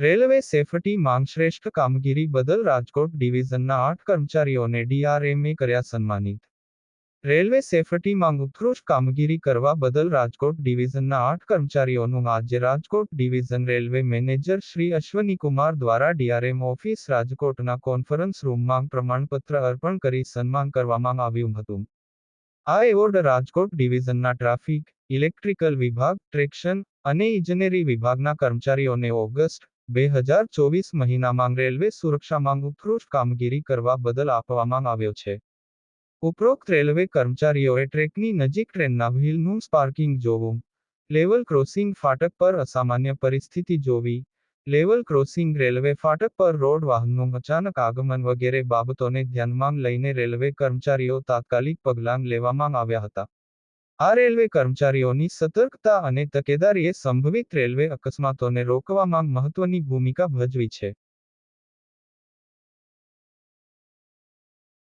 Railway safety માંગ શ્રેષ્ઠ કામગીરી બદલ રાજકોટ ડિવિઝનના આઠ કર્મચારીઓને ડીઆરએમએ કર્યા સન્માનિત. રેલવે સેફટી માંગ ઉત્કૃષ્ટ કામગીરી કરવા બદલ રાજકોટ ડિવિઝનના આઠ કર્મચારીઓનું આજે Rajkot division railway manager Shri Ashwinikumar દ્વારા ડીઆરએમ ઓફિસ રાજકોટના કોન્ફરન્સ રૂમમાં પ્રમાણપત્ર અર્પણ કરી સન્માન કરવામાં આવ્યું હતું. આ એવોર્ડ રાજકોટ ડિવિઝનના ટ્રાફિક, ઇલેક્ટ્રિકલ વિભાગ, ટ્રેક્શન અને ઇજનેરી વિભાગના કર્મચારીઓને ઓગસ્ટ બે હજાર ચોવીસ મહિનામાં રેલવે સુરક્ષામાં ઉત્કૃષ્ટ કામગીરી કરવા બદલ આપવામાં આવ્યો છે. ઉપરોક્ત રેલવે કર્મચારીઓએ ટ્રેકની નજીક ટ્રેનના વ્હીલનું સ્પાર્કિંગ જોવું, લેવલ ક્રોસિંગ ફાટક પર અસામાન્ય પરિસ્થિતિ જોવી, લેવલ ક્રોસિંગ રેલવે ફાટક પર રોડ વાહનનું અચાનક આગમન વગેરે બાબતોને ધ્યાનમાં લઈને રેલવે કર્મચારીઓ તાત્કાલિક પગલાં લેવામાં આવ્યા હતા. આ રેલવે કર્મચારીઓની સતર્કતા અને તકેદારીએ સંભવિત રેલવે અકસ્માતોને રોકવામાં મહત્વની ભૂમિકા ભજવી છે.